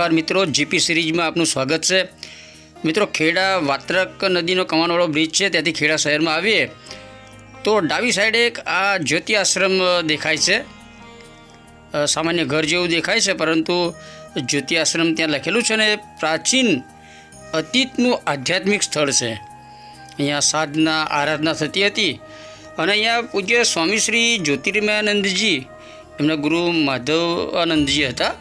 નમસ્કાર મિત્રો, જીપી સિરીઝમાં આપનું સ્વાગત છે. મિત્રો, ખેડા વાત્રક નદીનો કમાનવાળો બ્રિજ છે, ત્યાંથી ખેડા શહેરમાં આવીએ. તો ડાબી સાઈડે એક આ જ્યોતિ આશ્રમ દેખાય છે. સામાન્ય ઘર જેવું દેખાય છે, પરંતુ જ્યોતિ આશ્રમ ત્યાં લખેલું છે ને પ્રાચીન અતીતનું આધ્યાત્મિક સ્થળ છે. અહીંયા સાધના, આરાધના થતી હતી. અને અહીંયા પૂજ્ય સ્વામી શ્રી જ્યોતિર્મયાનંદજી, એમના ગુરુ માધવ આનંદજી હતા.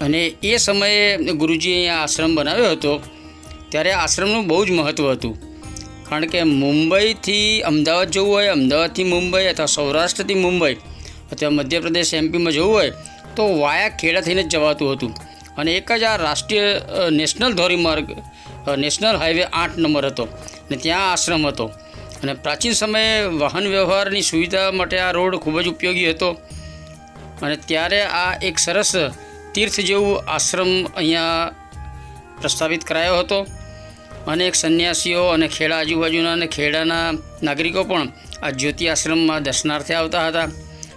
અને એ સમયે ગુરુજીએ અહીંયા આશ્રમ બનાવ્યો હતો, ત્યારે આશ્રમનું બહુ જ મહત્ત્વ હતું. કારણ કે મુંબઈથી અમદાવાદ જવું હોય, અમદાવાદથી મુંબઈ અથવા સૌરાષ્ટ્રથી મુંબઈ અથવા મધ્યપ્રદેશ એમપીમાં જવું હોય, તો વાયા ખેડા થઈને જ જવાતું હતું. અને એક જ આ રાષ્ટ્રીય નેશનલ ધોરીમાર્ગ નેશનલ હાઈવે આઠ નંબર હતો અને ત્યાં આશ્રમ હતો. અને પ્રાચીન સમયે વાહન વ્યવહારની સુવિધા માટે આ રોડ ખૂબ જ ઉપયોગી હતો. અને ત્યારે આ એક સરસ તીર્થ જેવું આશ્રમ અહીંયા પ્રસ્થાપિત કરાયો હતો. અનેક સંન્યાસીઓ અને ખેડા આજુબાજુના અને ખેડાના નાગરિકો પણ આ જ્યોતિ આશ્રમમાં દર્શનાર્થે આવતા હતા.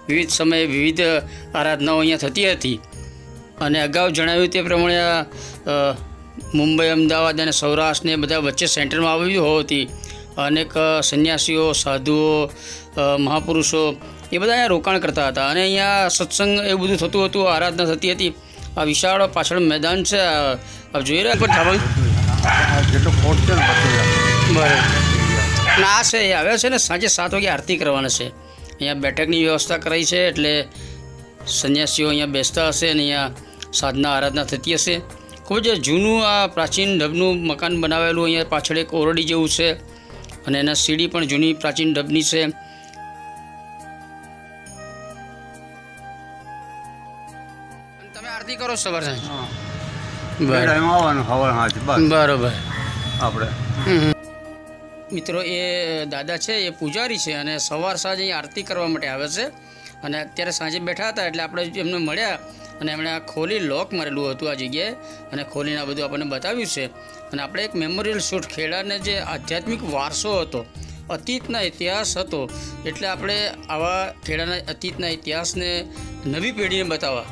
વિવિધ સમયે વિવિધ આરાધનાઓ અહીંયા થતી હતી. અને અગાઉ જણાવ્યું તે પ્રમાણે આ મુંબઈ, અમદાવાદ અને સૌરાષ્ટ્રને બધા વચ્ચે સેન્ટરમાં આવ્યું હોવાથી અનેક સંન્યાસીઓ, સાધુઓ મહાપુરુષો એ બધા અહીંયા રોકાણ કરતા હતા. અને અહીંયા સત્સંગ એવું બધું થતું હતું, આરાધના થતી હતી. આ વિશાળ પાછળ મેદાન છે. જોઈ રહ્યા છો ધાબા જેટલો છે બરાબર છે એ આવ્યા છે ને, સાંજે સાત વાગે આરતી કરવાના છે. અહીંયા બેઠકની વ્યવસ્થા કરાઈ છે એટલે સંન્યાસીઓ અહીંયા બેસતા હશે અને અહીંયા સાધના, આરાધના થતી હશે. ખૂબ જ જૂનું આ પ્રાચીન ઢબનું મકાન બનાવેલું અહીંયા પાછળ એક ઓરડી જેવું છે અને એના સીડી પણ જૂની પ્રાચીન ઢબની છે. હાથ બસ. બરાબર. આપણે મિત્રો એ દાદા છે એ પૂજારી છે અને સવાર સાંજ અહીં આરતી કરવા માટે આવે છે. અને અત્યારે સાંજે બેઠા હતા એટલે આપણે એમને મળ્યા અને એમણે આ ખોલી લોક મારેલું હતું આ જગ્યાએ. અને ખોલીને આ બધું આપણને બતાવ્યું છે. અને આપણે એક મેમોરિયલ શૂટ ખેડાને જે આધ્યાત્મિક વારસો હતો અતીતના ઇતિહાસ હતો એટલે આપણે આવા ખેડાના અતીતના ઇતિહાસને નવી પેઢીને બતાવવા.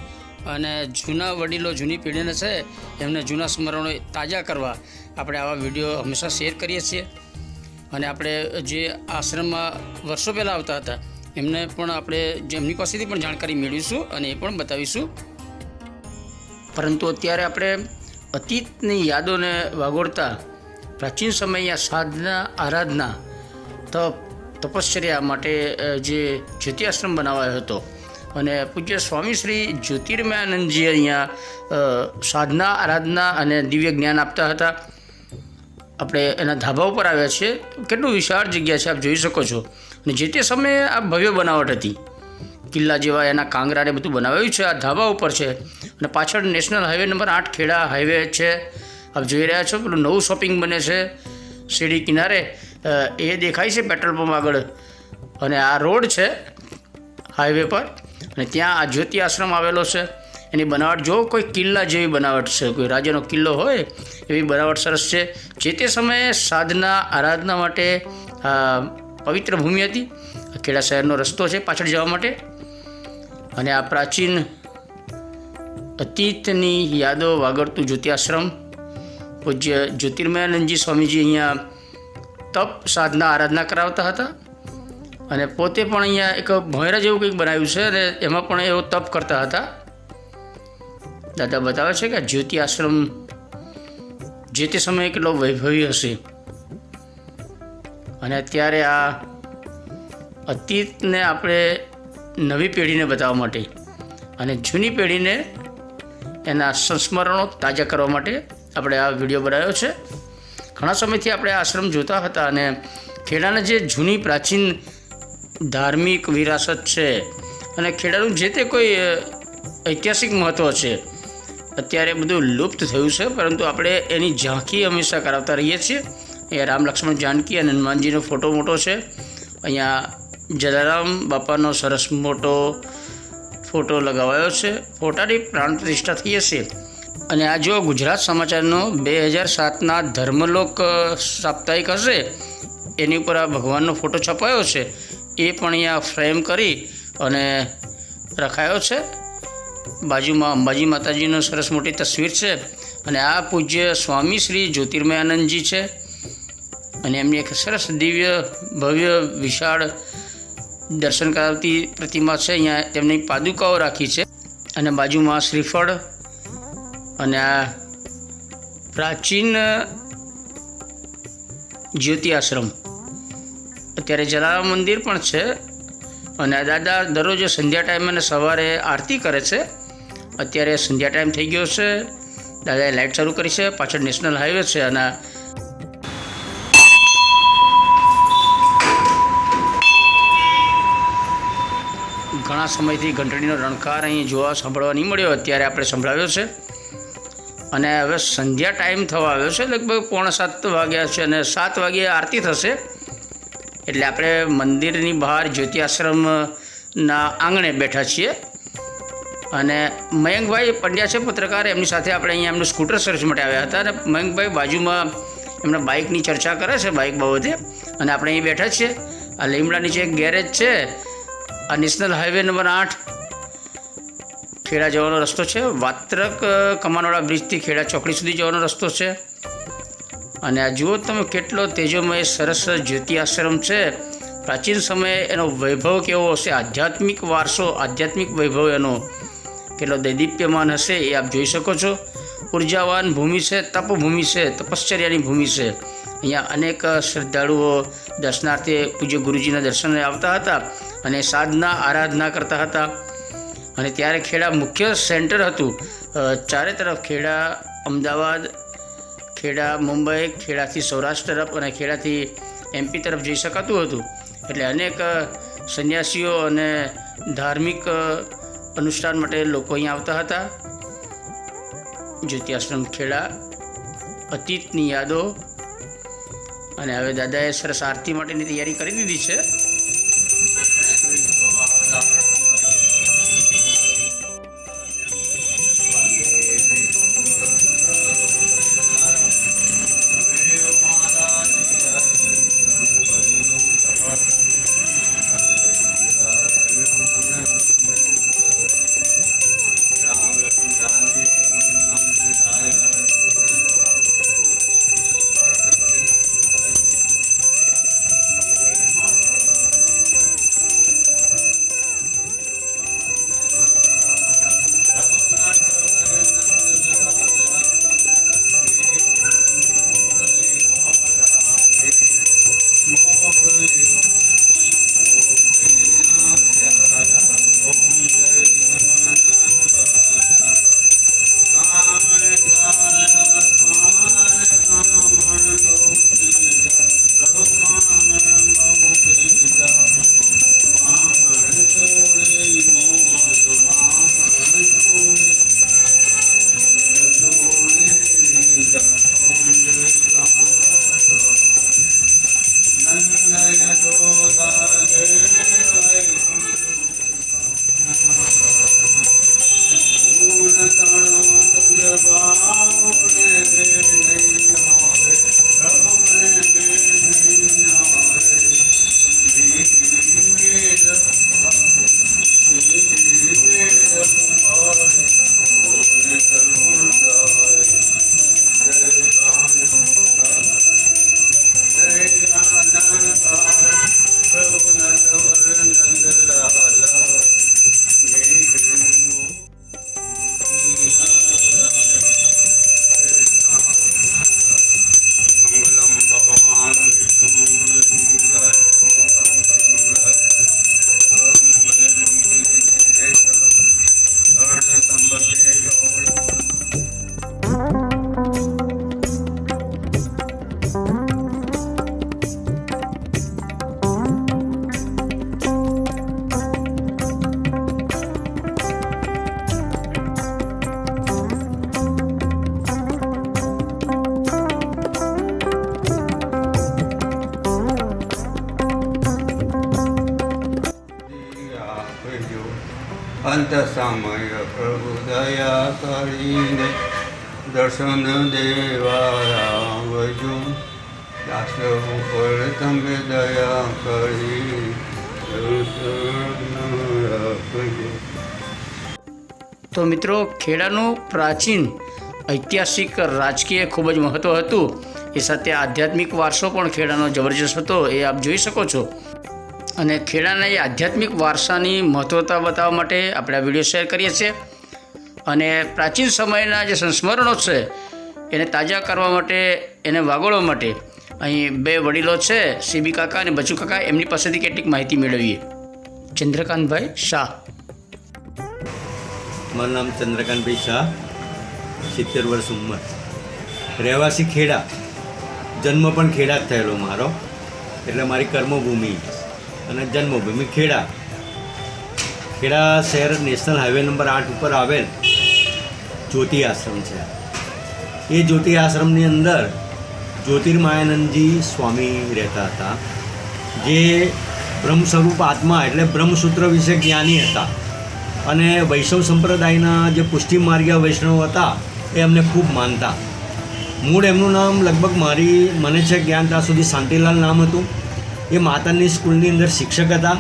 અને જૂના વડીલો, જૂની પેઢીને છે, એમને જૂના સ્મરણો તાજા કરવા આપણે આવા વીડિયો હંમેશા શેર કરીએ છીએ. અને આપણે જે આશ્રમમાં વર્ષો પહેલાં આવતા હતા, એમને પણ આપણે જે એમની પાસેથી પણ જાણકારી મેળવીશું અને એ પણ બતાવીશું. પરંતુ અત્યારે આપણે અતીતની યાદોને વાગોળતા પ્રાચીન સમયે સાધના, આરાધના, તપ, તપશ્ચર્યા માટે જે જ્યોતિ આશ્રમ બનાવાયો હતો અને પૂજ્ય સ્વામી શ્રી જ્યોતિર્મયાનંદજી અહીંયા સાધના, આરાધના અને દિવ્ય જ્ઞાન આપતા હતા. આપણે એના ધાબા ઉપર આવ્યા છીએ. કેટલું વિશાળ જગ્યા છે, આપ જોઈ શકો છો. અને જે તે સમયે આ ભવ્ય બનાવટ હતી, કિલ્લા જેવા એના કાંગરાને બધું બનાવાયું છે, આ ધાબા ઉપર છે. અને પાછળ નેશનલ હાઈવે નંબર આઠ ખેડા હાઈવે છે. આપ જોઈ રહ્યા છો, પેલું નવું શોપિંગ બને છે સીડી કિનારે. એ દેખાય છે પેટ્રોલ પંપ આગળ. અને આ રોડ છે, હાઈવે પર. અને ત્યાં આ જ્યોતિ આશ્રમ આવેલો છે. એની બનાવટ જો કોઈ કિલ્લા જેવી બનાવટ છે, કોઈ રાજાનો કિલ્લો હોય એવી બનાવટ સરસ છે. જે તે સમયે સાધના આરાધના માટે પવિત્ર ભૂમિ હતી. ખેડા શહેરનો રસ્તો છે પાછળ જવા માટે. અને આ પ્રાચીન અતીતની યાદો વાગડતું જ્યોતિ આશ્રમ. પૂજ્ય જ્યોતિર્મયાનંદજી સ્વામીજી અહીંયા તપ સાધના આરાધના કરાવતા હતા. અને પોતે પણ અહીંયા એક ભોંયરા જેવું કંઈક બનાવ્યું છે અને એમાં પણ એવો તપ કરતા હતા. દાદા બતાવે છે કે જ્યોતિ આશ્રમ જે તે સમયે કેટલો વૈભવી હશે. અને અત્યારે આ અતીતને આપણે નવી પેઢીને બતાવવા માટે અને જૂની પેઢીને એના સંસ્મરણો તાજા કરવા માટે આપણે આ વીડિયો બનાવ્યો છે. ઘણા સમયથી આપણે આશ્રમ જોતા હતા અને ખેડાના જે જૂની પ્રાચીન ધાર્મિક વિરાસત છે. અને ખેડાનું જે તે કોઈ ઐતિહાસિક મહત્ત્વ છે. અત્યારે બધું લુપ્ત થયું છે, પરંતુ આપણે એની ઝાંખી હંમેશા કરાવતા રહીએ છીએ. અહીંયા રામ લક્ષ્મણ જાનકી અને હનુમાનજીનો ફોટો મોટો છે. અહીંયા જલારામ બાપાનો સરસ મોટો ફોટો લગાવાયો છે. ફોટાની પ્રાણ પ્રતિષ્ઠા થઈ હશે અને આ જો ગુજરાત સમાચારનો બે હજાર સાતના ધર્મલોક સાપ્તાહિક હશે, એની ઉપર આ ભગવાનનો ફોટો છપાયો છે. એ પણ અહીંયા ફ્રેમ કરી અને રખાયો છે. બાજુમાં અંબાજી માતાજીનો સરસ મોટી તસવીર છે અને આ પૂજ્ય સ્વામી શ્રી જ્યોતિર્મયાનંદજી છે. અને એમની એક સરસ દિવ્ય, ભવ્ય, વિશાળ દર્શન કરાવતી પ્રતિમા છે. અહીંયા તેમની પાદુકાઓ રાખી છે અને બાજુમાં શ્રીફળ અને આ પ્રાચીન જ્યોતિ આશ્રમ. અત્યારે જલારામ મંદિર પણ છે. અને દાદા દરરોજ સંધ્યા ટાઈમે અને સવારે આરતી કરે છે. અત્યારે સંધ્યા ટાઈમ થઈ ગયો છે. દાદાએ લાઇટ ચાલુ કરી છે. પાછળ નેશનલ હાઈવે છે અને ઘણા સમયથી ઘંટડીનો રણકાર અહીં જોવા સાંભળવા નહીં મળ્યો. અત્યારે આપણે સંભળાવ્યો છે. અને હવે સંધ્યા ટાઈમ થવા આવ્યો છે. લગભગ પોણા સાત વાગ્યા છે અને સાત વાગ્યે આરતી થશે. એટલે આપણે મંદિરની બહાર જ્યોતિ આશ્રમના આંગણે બેઠા છીએ. અને મયંકભાઈ પંડ્યા છે પત્રકાર, એમની સાથે આપણે અહીંયા એમનું સ્કૂટર સર્ચ માટે આવ્યા હતા. અને મયંકભાઈ બાજુમાં એમણે બાઇકની ચર્ચા કરે છે બાઇક બાબતે. અને આપણે અહીં બેઠા છીએ. આ લીમડા નીચે એક ગેરેજ છે, આ નેશનલ હાઈવે નંબર આઠ, ખેડા જવાનો રસ્તો છે. વાત્રક કમાનવાળા બ્રિજથી ખેડા ચોકડી સુધી જવાનો રસ્તો છે. અને આ જુઓ તમે કેટલો તેજોમય સરસ જ્યોતિ આશ્રમ છે. પ્રાચીન સમયે એનો વૈભવ કેવો હશે? આધ્યાત્મિક વારસો, આધ્યાત્મિક વૈભવ એનો કેટલો દૈદીપ્યમાન હશે એ આપ જોઈ શકો છો. ઉર્જાવાન ભૂમિ છે, તપભૂમિ છે, તપશ્ચર્યાની ભૂમિ છે. અહીંયા અનેક શ્રદ્ધાળુઓ દર્શનાર્થે પૂજ્ય ગુરુજીના દર્શને આવતા હતા અને સાધના, આરાધના કરતા હતા. અને ત્યારે ખેડા મુખ્ય સેન્ટર હતું. ચારે તરફ ખેડા, અમદાવાદ ખેડા, મુંબઈ, ખેડાથી સૌરાષ્ટ્ર તરફ અને ખેડાથી એમપી તરફ જઈ શકાતું હતું. એટલે અનેક સંન્યાસીઓ અને ધાર્મિક અનુષ્ઠાન માટે લોકો અહીં આવતા હતા. જ્યોતિઆશ્રમ ખેડા, અતીતની યાદો. અને હવે દાદાએ સરસ આરતી માટેની તૈયારી કરી દીધી છે. અંત સમય પ્રભુ દયા કરીને દર્શન દેવા દાસ ઉપર તમે દયા કરી તો મિત્રો, ખેડાનું પ્રાચીન ઐતિહાસિક રાજકીય ખૂબ જ મહત્ત્વ હતું. એ સાથે આધ્યાત્મિક વારસો પણ ખેડાનો જબરજસ્ત હતો, એ આપ જોઈ શકો છો. અને ખેડાના એ આધ્યાત્મિક વારસાની મહત્ત્વતા બતાવવા માટે આપણે આ વીડિયો શેર કરીએ છીએ. અને પ્રાચીન સમયના જે સંસ્મરણો છે, એને તાજા કરવા માટે, એને વાગોળવા માટે અહીં બે વડીલો છે સીબી કાકા અને બચુ કાકા, એમની પાસેથી કેટલીક માહિતી મેળવીએ. ચંદ્રકાંતભાઈ શાહ. મારું નામ ચંદ્રકાંતભાઈ શાહ, સિત્તેર વર્ષ ઉંમર. રહેવાસી ખેડા. જન્મ પણ ખેડા જ થયેલો મારો. એટલે મારી કર્મભૂમિ. અને જન્મભૂમિ ખેડા. ખેડા શહેર નેશનલ હાઈવે નંબર આઠ ઉપર આવેલ જ્યોતિ આશ્રમ છે. એ જ્યોતિ આશ્રમની અંદર જ્યોતિર્માયાનંદજી સ્વામી રહેતા હતા, જે બ્રહ્મ સ્વરૂપ આત્મા એટલે બ્રહ્મસૂત્ર વિશે જ્ઞાની હતા. અને વૈષ્ણવ સંપ્રદાયના જે પુષ્ટિમાર્ગીય વૈષ્ણવ હતા, એ અમને ખૂબ માનતા. મૂળ એમનું નામ લગભગ મારી મને છે જ્ઞાન ત્યાં સુધી શાંતિલાલ નામ હતું. એ માતાની સ્કૂલની અંદર શિક્ષક હતા.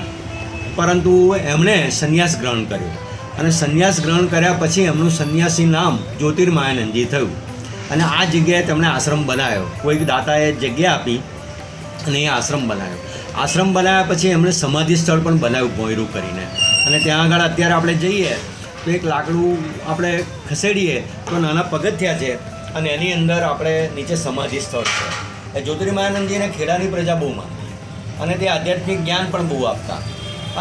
પરંતુ એમણે સંન્યાસ ગ્રહણ કર્યો. અને સંન્યાસ ગ્રહણ કર્યા પછી એમનું સંન્યાસી નામ જ્યોતિર્માયાનંદજી થયું. અને આ જગ્યાએ તેમણે આશ્રમ બનાવ્યો. કોઈક દાતાએ જગ્યા આપી અને એ આશ્રમ બનાવ્યો. આશ્રમ બનાવ્યા પછી એમણે સમાધિ સ્થળ પણ બનાવ્યું ભોયરું કરીને. અને ત્યાં આગળ અત્યારે આપણે જઈએ તો એક લાકડું આપણે ખસેડીએ તો નાના પગથિયા છે અને એની અંદર આપણે નીચે સમાધિ સ્થળ છે. એ જ્યોતિર્માયાનંદજીને ખેડાની પ્રજા બહુ માનતી અને તે આધ્યાત્મિક જ્ઞાન પણ બહુ આપતા.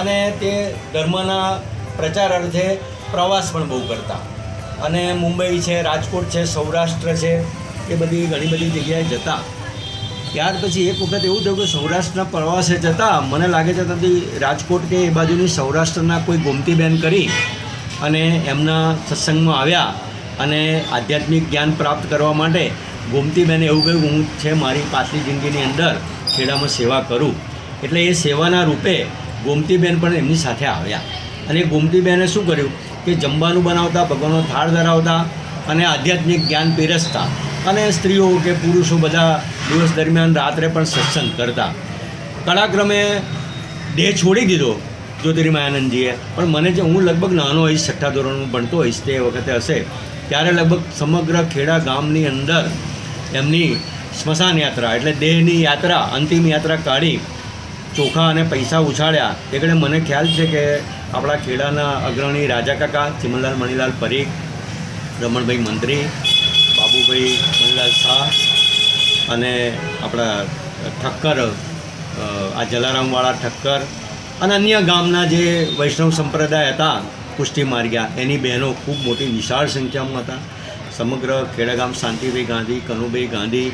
અને તે ધર્મના પ્રચાર અર્થે પ્રવાસ પણ બહુ કરતા. અને મુંબઈ છે, રાજકોટ છે, સૌરાષ્ટ્ર છે, એ બધી ઘણી બધી જગ્યાએ જતા. ત્યાર પછી એક વખત એવું થયું કે સૌરાષ્ટ્રના પ્રવાસે જતા. મને લાગે છે ત્યાંથી રાજકોટ કે એ બાજુની સૌરાષ્ટ્રના કોઈ ગોમતીબેન કરી અને એમના સત્સંગમાં આવ્યા અને આધ્યાત્મિક જ્ઞાન પ્રાપ્ત કરવા માટે ગોમતીબેને એવું કહ્યું હું છે મારી પાછલી જિંદગીની અંદર ખેડામાં સેવા કરું, એટલે એ સેવાના રૂપે ગોમતીબેન પણ એમની સાથે આવ્યા. અને ગોમતીબેને શું કર્યું કે જમવાનું બનાવતા, ભગવાનનો થાળ ધરાવતા અને આધ્યાત્મિક જ્ઞાન પીરસતા અને સ્ત્રીઓ કે પુરુષો બધા દિવસ દરમિયાન રાત્રે પણ સત્સંગ કરતા. કળાક્રમે દેહ છોડી દીધો જ્યોતિર્માયાનંદજીએ. પણ મને જે, હું લગભગ નાનો હોઈશ, છઠ્ઠા ધોરણમાં ભણતો હોઈશ, તે વખતે હશે, ત્યારે લગભગ સમગ્ર ખેડા ગામની અંદર એમની સ્મશાન યાત્રા એટલે દેહની યાત્રા, અંતિમ યાત્રા કાઢી ચોખા અને પૈસા ઉછાળ્યા. એ ઘડે મને ખ્યાલ છે કે આપણા ખેડાના અગ્રણી રાજા કાકા ચિમનલાલ મણિલાલ પરીખ, રમણભાઈ મંત્રી, બાબુભાઈ મણિલાલ શાહ અને આપણા ઠક્કર આ જલારામવાળા ઠક્કર અને અન્ય ગામના જે વૈષ્ણવ સંપ્રદાય હતા પુષ્ટિ માર્ગ્યા, એની બહેનો ખૂબ મોટી વિશાળ સંખ્યામાં હતા. સમગ્ર ખેડા ગામ શાંતિભાઈ ગાંધી, કનુભાઈ ગાંધી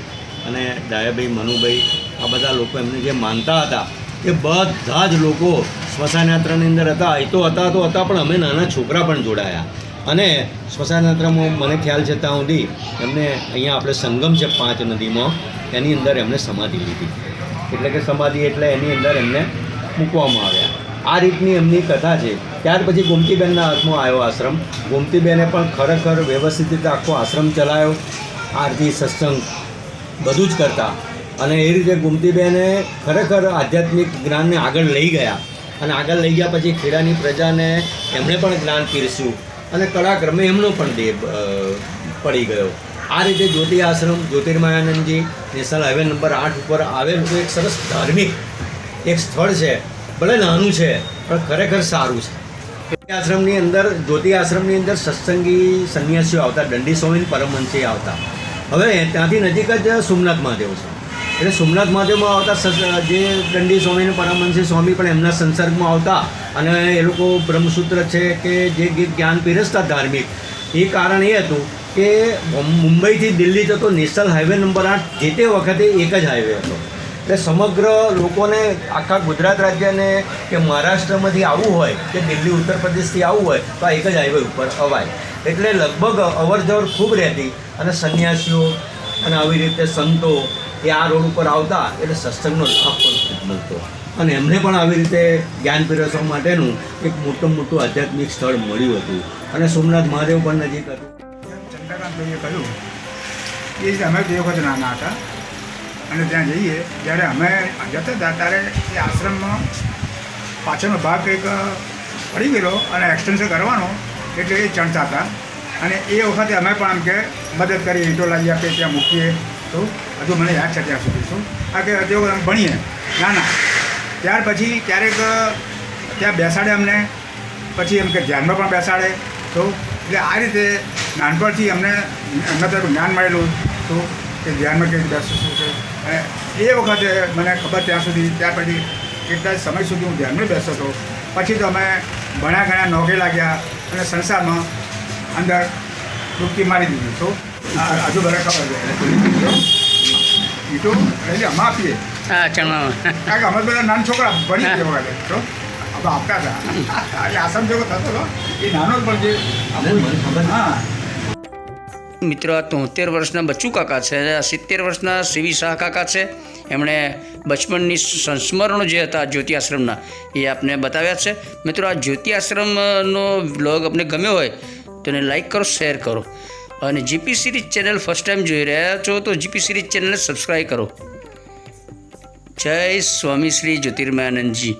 અને દાયાભાઈ મનુભાઈ, આ બધા લોકો એમને જે માનતા હતા, એ બધા જ લોકો સ્મશાન અંદર હતા. એ તો હતા તો હતા, પણ અમે નાના છોકરા પણ જોડાયા. અને સ્મશાન મને ખ્યાલ છે ત્યાં સુધી એમને અહીંયા આપણે સંગમ છે પાંચ નદીમાં, એની અંદર એમને સમાધિ લીધી. એટલે કે સમાધિ એટલે એની અંદર એમને મૂકવામાં આવ્યા. આ રીતની એમની કથા છે. ત્યાર પછી ગોમતીબેનના હાથમાં આવ્યો આશ્રમ. ગોમતીબેને પણ ખરેખર વ્યવસ્થિત રીતે આખો આશ્રમ ચલાવ્યો આરતી, સત્સંગ બધું જ કરતા. અને એ રીતે ગુમતીબેને ખરેખર આધ્યાત્મિક જ્ઞાનને આગળ લઈ ગયા. અને આગળ લઈ ગયા પછી ખેડાની પ્રજાને એમણે પણ જ્ઞાન પીરસ્યું. અને કળાક્રમે એમનો પણ દેહ પડી ગયો. આ રીતે Jyoti Ashram Jyotirmayanandji national highway number આઠ ઉપર આવેલું એક સરસ ધાર્મિક એક સ્થળ છે. ભલે નાનું છે, પણ ખરેખર સારું છે. જ્યોતિ આશ્રમની અંદર જ્યોતિ આશ્રમની અંદર સત્સંગી સંન્યાસીઓ આવતા, દંડી સ્વામી પરમહંસી આવતા. હવે ત્યાંથી નજીક જ સોમનાથ મહાદેવ છે. એટલે સોમનાથ મહાદેવમાં આવતા જે દંડી સ્વામી અને પરમહંસી સ્વામી પણ એમના સંસર્ગમાં આવતા અને એ લોકો બ્રહ્મસૂત્ર છે કે જે જ્ઞાન પીરસતા ધાર્મિક, એ કારણ એ હતું કે મુંબઈથી દિલ્હી જતો નેશનલ હાઈવે નંબર આઠ જે તે વખતે એક જ હાઈવે હતો. એટલે સમગ્ર લોકોને આખા ગુજરાત રાજ્યને કે મહારાષ્ટ્રમાંથી આવવું હોય કે દિલ્હી, ઉત્તર પ્રદેશથી આવવું હોય તો આ એક જ હાઈવે ઉપર અવાય. એટલે લગભગ અવર જવર ખૂબ રહેતી અને સંન્યાસીઓ અને આવી રીતે સંતો એ આ રોડ ઉપર આવતા એટલે સત્સંગનો લાભ પણ મળતો. અને એમને પણ આવી રીતે જ્ઞાન પીરસવા માટેનું એક મોટું મોટું આધ્યાત્મિક સ્થળ મળ્યું હતું. અને સોમનાથ મહાદેવ પણ નજીક હતું. ચંદ્રકાંતભાઈએ કહ્યું એ જ અમે બે વખત નાના હતા અને ત્યાં જઈએ, જ્યારે અમે જતા હતા, ત્યારે એ આશ્રમમાં પાછળનો ભાગ કંઈક પડી ગયેલો અને એક્સટેન્શન કરવાનો એટલે એ ચણતા હતા. અને એ વખતે અમે પણ આમ કે મદદ કરી, ઈંટો લાવી આપીએ, ત્યાં મૂકીએ. તો હજુ મને યાદ છે ત્યાં સુધી. શું? આ કે તે અમે ભણીએ. ના ના. ત્યાર પછી ક્યારેક ત્યાં બેસાડે અમને. પછી એમ કે ધ્યાનમાં પણ બેસાડે. તો એટલે આ રીતે નાનપણથી અમને અમને તો જ્ઞાન મળેલું. તો કે ધ્યાનમાં રીતે બેસવું શું છે? અને એ વખતે મને ખબર ત્યાં સુધી, ત્યાર પછી કેટલા સમય સુધી હું ધ્યાનમાં બેસતો હતો. પછી તો અમે ઘણા ઘણા નોકરી લાગ્યા. અને સંસારમાં અંદર ડૂબકી મારી દીધી. તો હજુ બધા ખબર છે. એટલે અમે આપીએ કારણ કે અમે બધા નાના છોકરા ભણી ગયા વખતે તો આપણે આપતા હતા. એટલે આસામ જેવો થતો હતો એ નાનો જ પણ જે હા. મિત્રો આ તોતેર વર્ષના બચ્ચુ કાકા છે સિત્તેર વર્ષના સીવી શાહ કાકા છે. એમણે બચપનની સંસ્મરણો જે હતા જ્યોતિ આશ્રમના એ આપને બતાવ્યા છે. મિત્રો, આ જ્યોતિ આશ્રમનો બ્લોગ આપને ગમ્યો હોય, તો એને લાઇક કરો, શેર કરો. અને GP series channel first time જોઈ રહ્યા છો, તો જીપી સિરીઝ ચેનલને સબસ્ક્રાઈબ કરો. જય સ્વામી શ્રી જ્યોતિર્મયાનંદજી